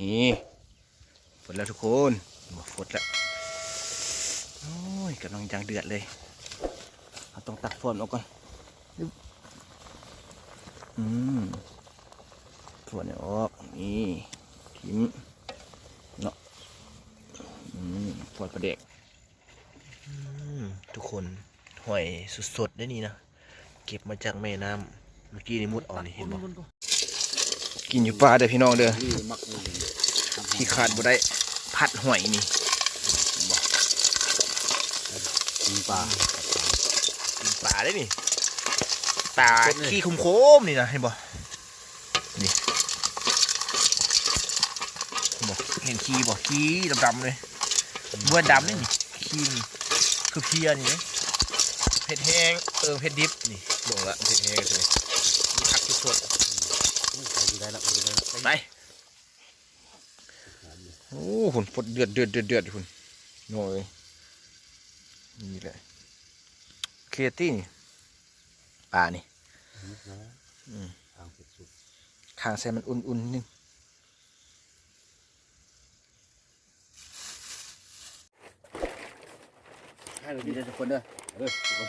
นี่ฝดแล้วทุกคนมาฝดแล้วโอ้ยกำลังยังเดือดเลยเราต้องตักฟอนออกก่อนอืมฟอนเนี่ยออกนี่ทิมเนาะอืมฟอนประเด็กทุกคนหอยสดๆได้นี่นะ เก็บมาจากแม่น้ำเมื่อกี้นี่มุดอ่อนนี่เห็นบ่ กินอยู่ป่าเด้อพี่น้องเด้อนี่มักนี่ที่ขาดบ่ได้ผัดหอยนี่กินปลากินปลาได้นี่ปลาสดเลยขี้คุมโคมๆนี่นะเห็นบ่นี่เห็นบ่เห็นขี้บ่ขี้ดำๆเลยบัวดำนี่นี่ขี้มันคือเพียนี่เลยเผ็ดแห้งเออเผ็ดดิบนี่ลงละเผ็ดแห้งเลยมีผักสด ไปได้แล้วไปได้แล้วๆไปโอ้หุ่นฟดเดือดเดือดเดือดเดือดหุ่นโน่ยนี่แหละเคตี้นี่ปลานี่อืมทางเป็ดสุกคางใส่มันอุ่นๆนิดนึงให้เราดีได้ทุกคนเด้อเด้อทุกคน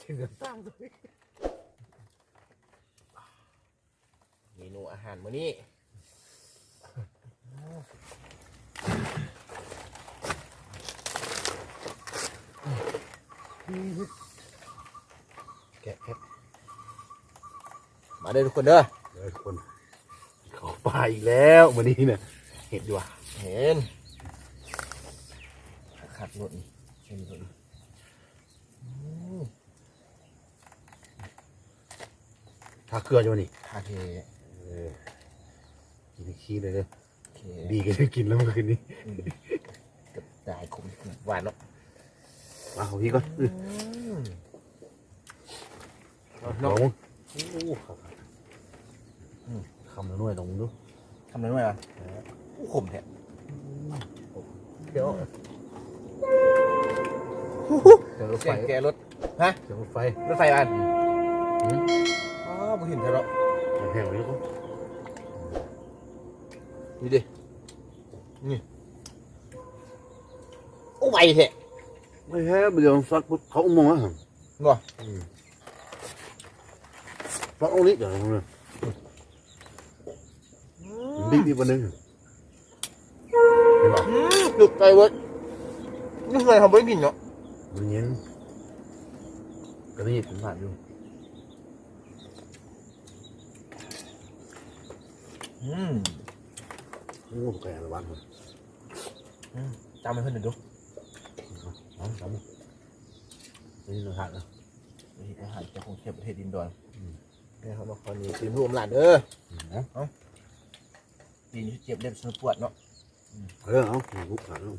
ถึงกับตั้งตัว เมนูอาหารมื้อนี้แกะแกะมาเด้อทุกคนเด้อเด้อทุกคนขอปลาอีกแล้ววันนี้เนี่ยเห็ดดีว่ะเห็นขัดรถนี่เช่นรถนี่อืมทาเกลืออยู่นี่คาเทเออกิน ขี้เลยเด้อโอเคดีก็ได้กินแล้วเมื่อคืนนี้อืมกับได้ขมหวานเนาะมาของพี่ก่อนอื้อมเอาลเนาะองโอ้ครับอืมคำละหน่วยลองดูทำอะไรมาอู้ขมแท้เดี๋ยวเดี๋ยวรถเสีไฟยงแกรถฮะเดี๋ยวรถไฟรถไฟบ้านอืม อ๋อบ่เห็นเธอเนาะแห้งๆเลยทุกค นนี่ดิ นี่โอ้ไวแท้ไม่แห้เดี๋ยวซักปุ๊บเขามองว่าบ่ซักเอานี้เดี๋ยวเลยดีดีวันหนึงเห็นป่ะอืมหลุดไปเว้ยนี่เคยทำไว้กินเนาะมันเย็นก็นี่ผมผ่านอยู่อื มโอ้แก่ละวันเลยจำให้เพื่อนหน่อยดูเอาจำนี่เราหัดนะนี่อาหารจากกรุงเทพประเทศอินโดนีอืมนี่เขาบอกคนนี้ทีมรวมหลานเด้อนะปีนี้เจ็บเล็บสนุปวดเนาะเออเอาลูกขาดแล้ว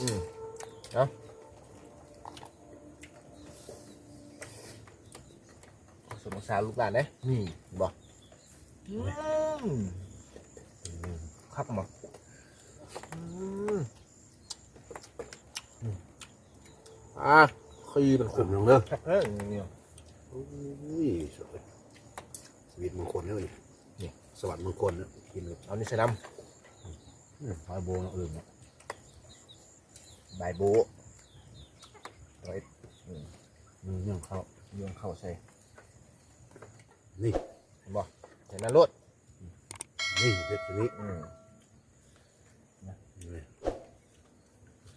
อืมเอาสมสารลูกหลานเด้นี่บอกอืม ครับหมออืมอะขี้มันขขุ่มมลงเด้อครับเฮ้ยเนี่ยโอ้ยสวยชีวิตมงคลแล้วนี่นี่สวัสดิ์มงคลนะกินเลยเอานี่ใส่น้อืมหอยโบนะเออเนี่ยำใบโบะไว้อืมเนี่ยเขาโยงเข้าใส่ นี่เห็นบ่ใส่น้ำรดนี่เพชรชนิดอืมนี่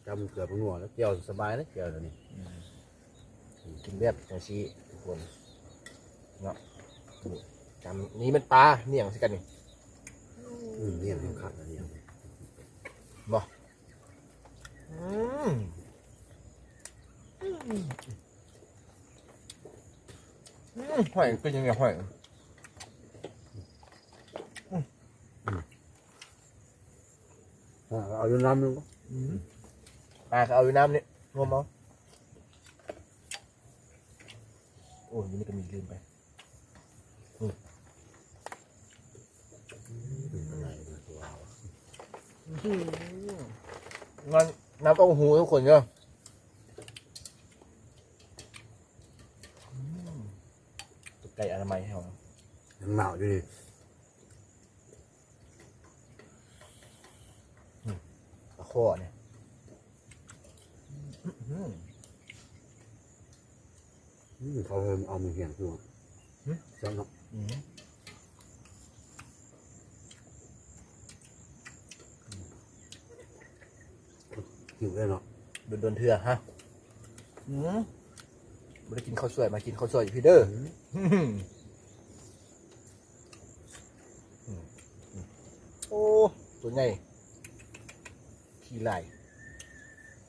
จำเกือบงัวแล้วเกี่ยวสบายนะเกี่ยวเดี๋ยวนี้กินเลือดจังชีทุกคนเนาะนี่จำนี่มันปลาเนี่ยงสิกันนี่อืมเนี่ยเพียงขัดนะเนี่ยอืมอืมอืมหอยเป็นยังไงหอยอะเอาอยู่น้ำนึงก็ อะเอาอยู่น้ำนี่งมเอาโอ้ยนี่ก็มีลืมไปงั้นน้ำต้องหูทุกคนเนาะตุ๊กไก่อะไรไหมเรายังหนาวอยู่ดิตะข้อเนี่ย อื้อหืออืมเขาเอาเอามือเหียงคือว่าหึใช่เนาะอื้อหือหิวได้เนาะโดนโดนเถื่อฮะอืมไม่ได้กินข้าวสวยมากินข้าวสวยอยู่พี่เด้ออื้อหืออืมอืมโอ้ ตัวใหญ่ขี้ไหลาย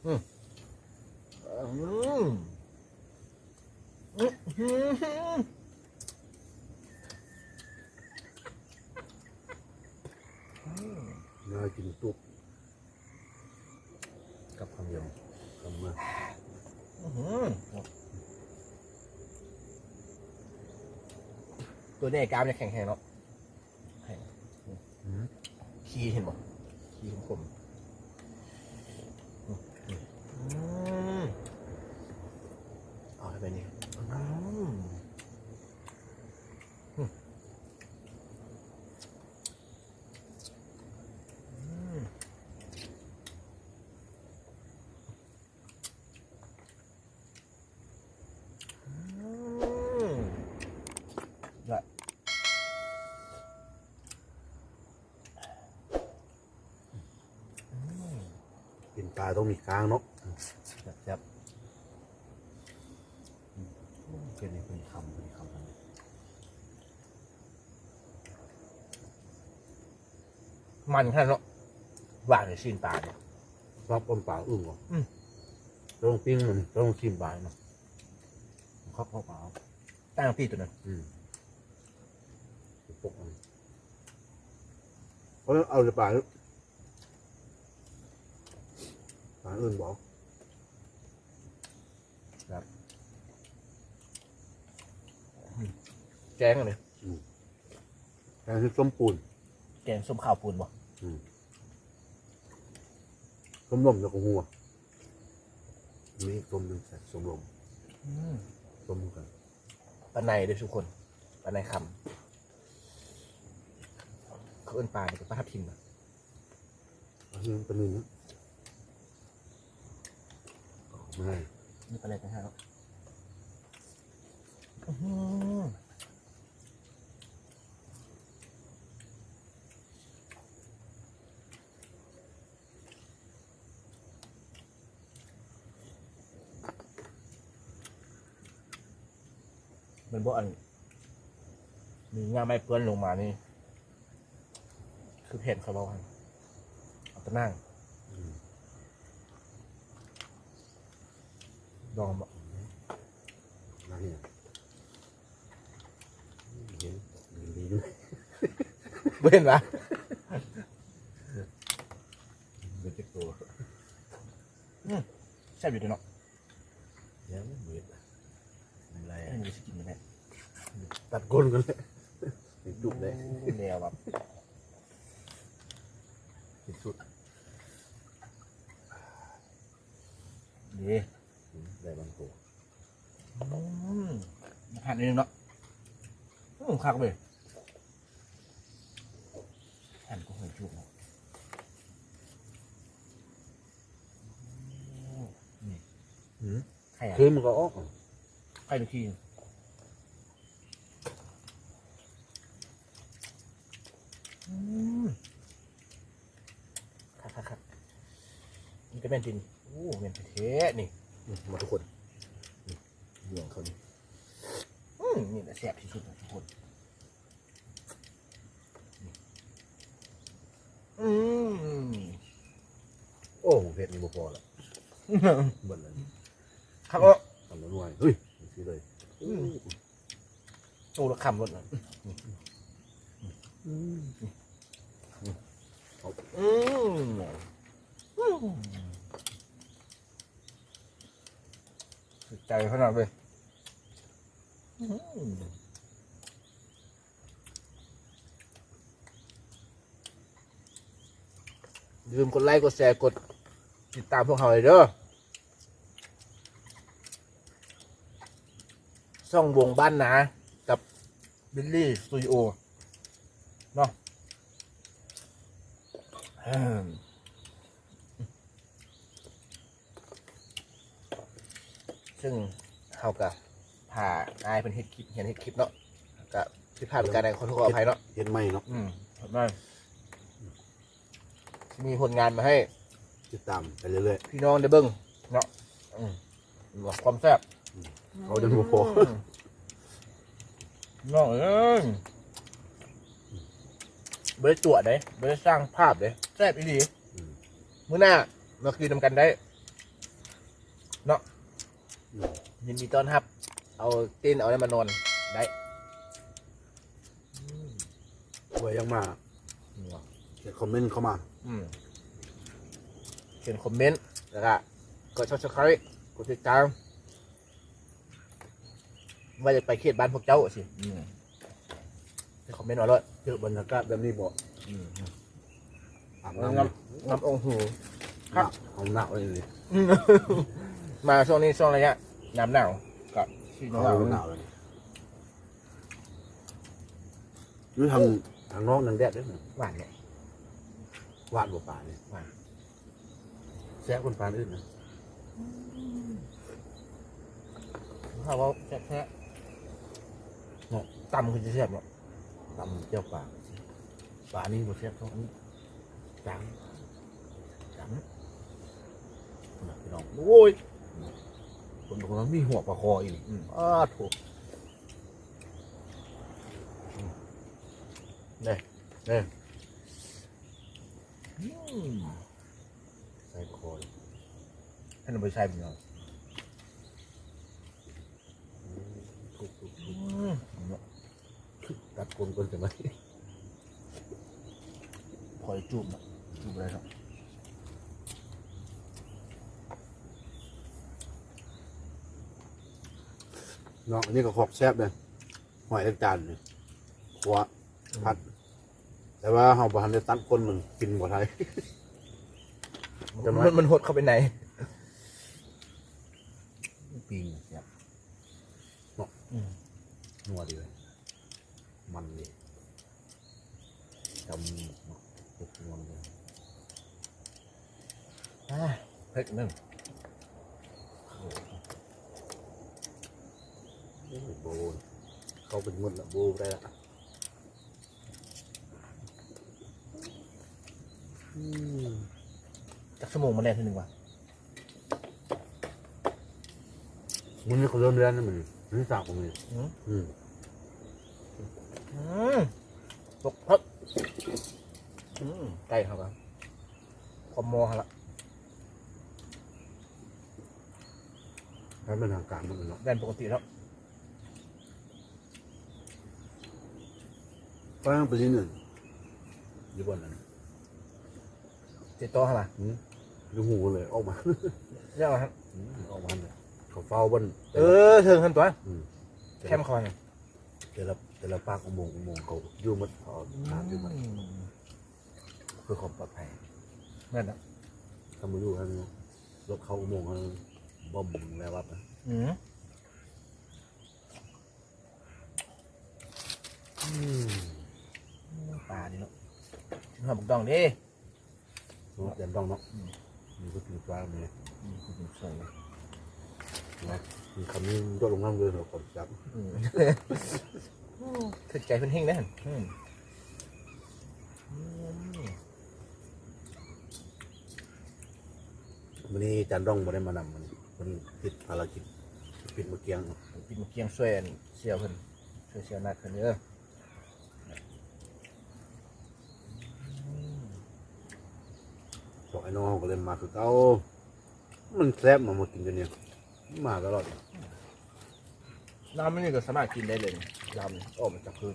อืมอืมอื้อหือ น่ากินตุ๊บกับคำเดียวคำมาอื้อหือตัวนี้ไอ้กรามเนี่ยแข็งแรงเนาะแข็งอืมขี้เห็นบ่ขี้คมๆอืมอืมเอาไปนี่อืมอืมอืมอืมได้ กินปลาต้องมีกลางเนาะแบบแบบเป็นเป็นคำเป็นคำมันแค่นั้นเนาะหวานในซีนปลาเนี่ยรับปนปลาอึ้งเหรออืมต้องปิ้งมันต้องชิมปลาเนาะเขาเขาเปล่าตั้งพี่ตัวนั้นอืมปกมันเพราะเอาจะปลา ปลาอึ้งบอกแกงอะไรแทนที่ส้มปูนแกงส้มข้าวปูนบ่ส้มลมจะกหัวมีอีกส้มหนึ่งใส่ส้มลมส้มกันปลาในเด้วยทุกคนปลาในคำเขาเอิ้นปลาเนี่ยเป็นปลาทับทิมอะอันนี้เป็นนี่นะ ไม่ให้นี่ปลาอะไรกันฮะอื้อหือมันบ่อัน มีงาไม้เปื้อนลงมานี่ คือเผ็ดเขาบอกว่าเอาไปนั่ง อืม ดองบ่นั่นเนี่ยเห็นดีด้วยเห็นปะเป็นเจ็กตัวแซ่บอยู่ดีเนาะยังเบียดอะไรไม่มีสกินเลยตัดก้นกันเลยดุเลยแนวแบบที่สุดดีได้ บางตัวหั่นนิดนึงเนาะอืมคักเลยหั่นก็หอยจุกเนาะอืมไข่อะคือมันก็ออกไข่ลูกทีอืมคักคักคักนี่ก็เป็นดินโอ้เป็นประเทศนี่ มาทุกคนเหวี่ยงเขานี่อืมนี่แหละแซ่บที่สุดนะทุกคนอืมโอ้เผ็ดนี่บ่พอละเบิ่นเลยครับว่าทำแล้วด้วยเฮ้ยซื้อเลยโอ้ละคำรถนะอืมอืมสุด ใจขนาดเลยอืมอย่าลืมกดไลค์กดแชร์กดติดตามพวกเราเลยเด้อช่องวงบ้านนะกับบิลลี่สตูดิโอเนาะอืม ซึ่งเขากับผ่าอายเป็นเฮ็ดคลิปเห็นเฮ็ดคลิปเนาะก็ที่ผ่านการใดขอโทษขออภัยเนาะเห็นไหมเนาะอืมขอบคุณมีผลงานมาให้ ติดตามไปเรื่อยพี่น้องได้เบิ้งเนาะอืมว่าความแซ่บๆเขาจะดูโพน้องเอ้ยไม่ได้ตรวจเลยไม่ได้สร้างภาพเลยแซ่บอีหลีอืมมื้อหน้ามาคืนนำกันได้ เนาะอืม ยินดีต้อนรับ เอาเต้นเอาอะไรมานอนได้ไว้ยังมาเขียนคอมเมนต์เข้ามา อืมเขียนคอมเมนต์แล้วก็กดซับสไครต์กดติดตามว่าจะไปเขตบ้านพวกเจ้าสิอืมให้คอมเมนต์มาเลยเจอบรรยากาศแบบนี้บอกอืมอาบน้ำน้ำน้ำน้ำองหูครับเอาหนักเลยนี่มาช่วงนี้ช่วงระยะ น้ำหนาวกับที่เอาน้ำหนาวหนาวเลยนี่ทางทางนอกนังแดดด้วยนะหวานเนี่ยหวานกว่าป่าเนี่ยหวานแซ่บคนป่าอื่นนะเขาว่าแซ่บแท้เนาะตำคือจะแซ่บเนาะตำเจ้าป่าป่านี่บ่แซ่บเท่าอันนี้จางจางนะพี่น้องโอ้ย คนบอกว่ามีหัวปลาคออีกอ้าถูกเนี่ยเนี่ยใส่คอยให้เราไปใช้เป็นเนาะถูกถูกถูกตัดคนคนจะไหมพอจะจูบเนาะจูบอะไรเนา เนาะอันนี้ก็ขอบแซ่บเลยหอยเล็กจานเนี่ยขัวพัด แต่ว่าเฮาบ่ทันได้ตัดคนมันกินบ่ได้จะมามันมันหดเข้าไปไหนปีนเนี่ยนัวดีเลยมันเลยจำเนาะเจ็บนวลเลยอ่าเผ็ดหนึ่ง โอ้ยโบนเขาเป็นมุดละโบได้ละอืมจักชั่วโมงมาแน่ทีหนึ่งวะมันนี่เขาเริ่มเรียนนะมันนี่สากผมนี่อืมอืมอืมตกพักอืมใกล้ครับคอมโมฮะละถ้าเป็นทางการมันเนาะแดนปกติแล้ว ก็ยังเป็นที่หนึ่งอยู่บนนั้นเจ็ดโต๊ะฮะละอืมดูหูเลยออกมาเรียกว่าครับอืมออกมาเลยเขาเฝ้าบนเออเทิงขึ้นตัวอืมแคมคอน แต่ละแต่ละปากอุโมงค์อุโมงค์เขาอยู่หมัดเขาถามอยู่หมัดเพื่อความปลอดภัยนั่นนะถ้ามาอยู่กันรถเข้าอุโมงค์กันบ่มแล้ววัดนะอืมอืม ปลาดิเนาะหอมบุกดองดิรถยันต้องเนาะมีก็ถึงปลาเนี่ยอืมคุณสวยเลยนะมีคำนี้ยอดลงน้ำเลยเราคนจับอืมถึกใจเพิ่นเฮงแน่นอืมอืมวันนี้จันดองมาได้มานำมันมันติดภารกิจปิดมะเกียงกินมาเกียงช่วยอันเสียวเพิ่นช่วยเสียวนัดเพิ่นเด้อบ อกไอ้น้องก็เลยมาคือเก้ามันแซ่บมามากินกันเนี่ยมาตลอดน้ำมันนี่ก็สามารถกินได้เลยนี่ลำออกมาจากพื้น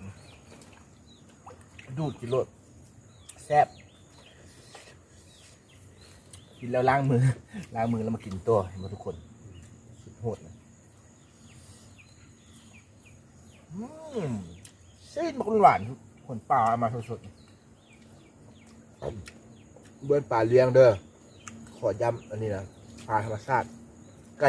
ดูดกินรดแซ่บกินแล้วล้างมือล้างมือแล้วมากินตัวเห็นไหมทุกคนสุดโหดนะอืมซีดมันหวานคนป่าเอามาสดๆ เบิ้นป่าเลี้ยงเด้อขอย้ำอันนี้นะปลาธรรมชาติไก่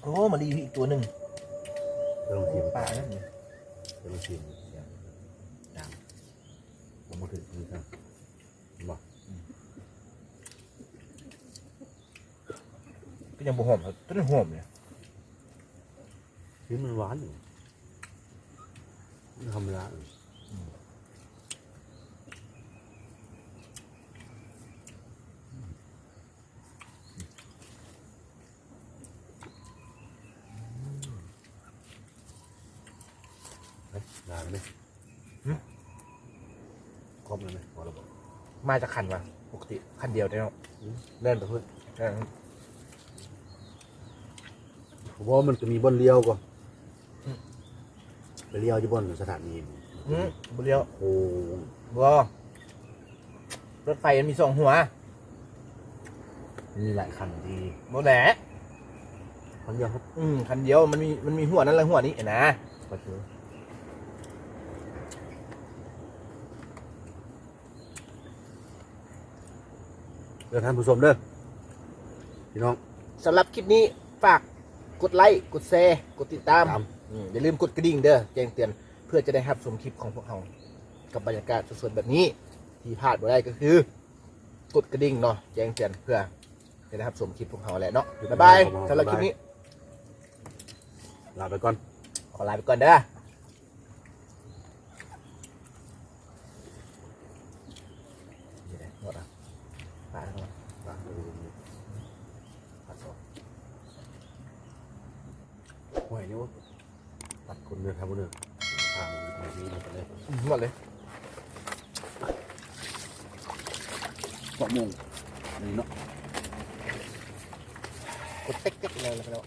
โอ้มาดีอีกตัวหนึ่งเรื่องทีมปลานั่นนี่จะมาชิมเสียงดังผมมาถึงนี่ครับบอก ก็ยังบ่หอมครับต้นหอมเนี่ยชิ้นมันหวานอยู่ไม่ธรรมดาเลยเฮ้ยได้ไหมครบเลยไหมพอแล้วบอกมาจากคันวะปกติคันเดียวได้เนาะอืมเล่นไปเพื่อนเออ ผมว่ามันจะมีบนเลี้ยวก่อนไปเลี้ยวที่บนสถานีอืมบุเรียวโอ้บ่รถไฟมันมีสองหัวมีหลายคันดีบ่แหละคันเดียวครับอืมคันเดียวมันมีมันมีหัวนั่นและหัวนี้นะก็คือเดี๋ยวท่านผู้ชมเด้อพี่น้อง สำหรับคลิปนี้ฝาก กดไลค์ กดแชร์ กดติดตามตามอืมอย่าลืมกดกระดิ่งเด้อแจ้งเตือนเพื่อจะได้รับชมคลิปของพวกเรากับบรรยากาศสดๆแบบนี้ ที่พลาดบ่ได้ก็คือ กดกระดิ่งเนาะแจ้งเตือนเพื่อจะได้รับชมคลิปพวกเราแหละเนาะบ๊ายบายสำหรับคลิปนี้ ลาไปก่อน ขอลาไปก่อนเด้อนี่แหละหมดอะไปแล้ว ลาไปตัดสอง ห่วยนี่วะตัดคนเนื้อครับคนเนื้อทางมันมีมันไปเลยหมดเลยสองโมงนี่เนาะกดเต๊กๆเลยแล้วก็